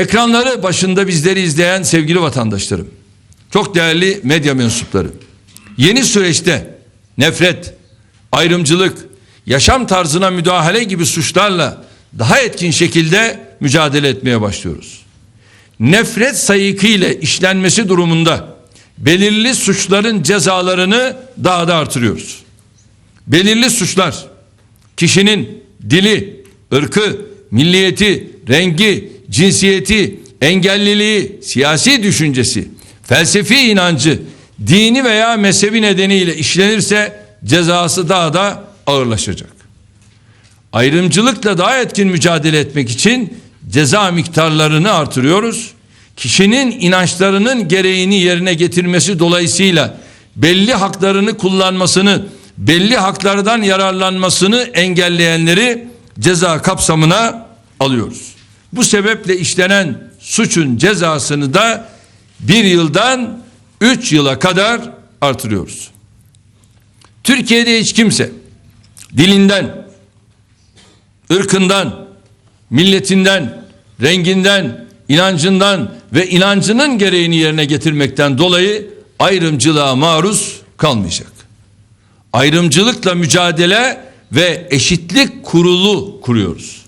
Ekranları başında bizleri izleyen sevgili vatandaşlarım, çok değerli medya mensupları, yeni süreçte nefret, ayrımcılık, yaşam tarzına müdahale gibi suçlarla daha etkin şekilde mücadele etmeye başlıyoruz. Nefret sayıkıyla işlenmesi durumunda belirli suçların cezalarını daha da artırıyoruz. Belirli suçlar kişinin dili, ırkı, milliyeti, rengi, cinsiyeti, engelliliği, siyasi düşüncesi, felsefi inancı, dini veya mezhebi nedeniyle işlenirse cezası daha da ağırlaşacak. Ayrımcılıkla daha etkin mücadele etmek için ceza miktarlarını artırıyoruz. Kişinin inançlarının gereğini yerine getirmesi dolayısıyla belli haklarını kullanmasını, belli haklardan yararlanmasını engelleyenleri ceza kapsamına alıyoruz. Bu sebeple işlenen suçun cezasını da bir yıldan üç yıla kadar artırıyoruz. Türkiye'de hiç kimse dilinden, ırkından, milletinden, renginden, inancından ve inancının gereğini yerine getirmekten dolayı ayrımcılığa maruz kalmayacak. Ayrımcılıkla mücadele ve eşitlik kurulu kuruyoruz.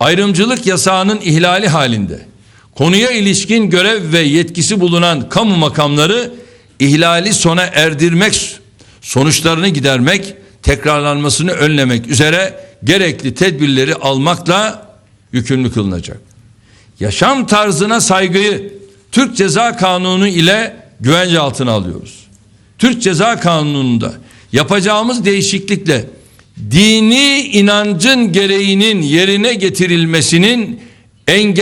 Ayrımcılık yasağının ihlali halinde konuya ilişkin görev ve yetkisi bulunan kamu makamları ihlali sona erdirmek, sonuçlarını gidermek, tekrarlanmasını önlemek üzere gerekli tedbirleri almakla yükümlü kılınacak. Yaşam tarzına saygıyı Türk Ceza Kanunu ile güvence altına alıyoruz. Türk Ceza Kanunu'nda yapacağımız değişiklikle dini inancın gereğinin yerine getirilmesinin engel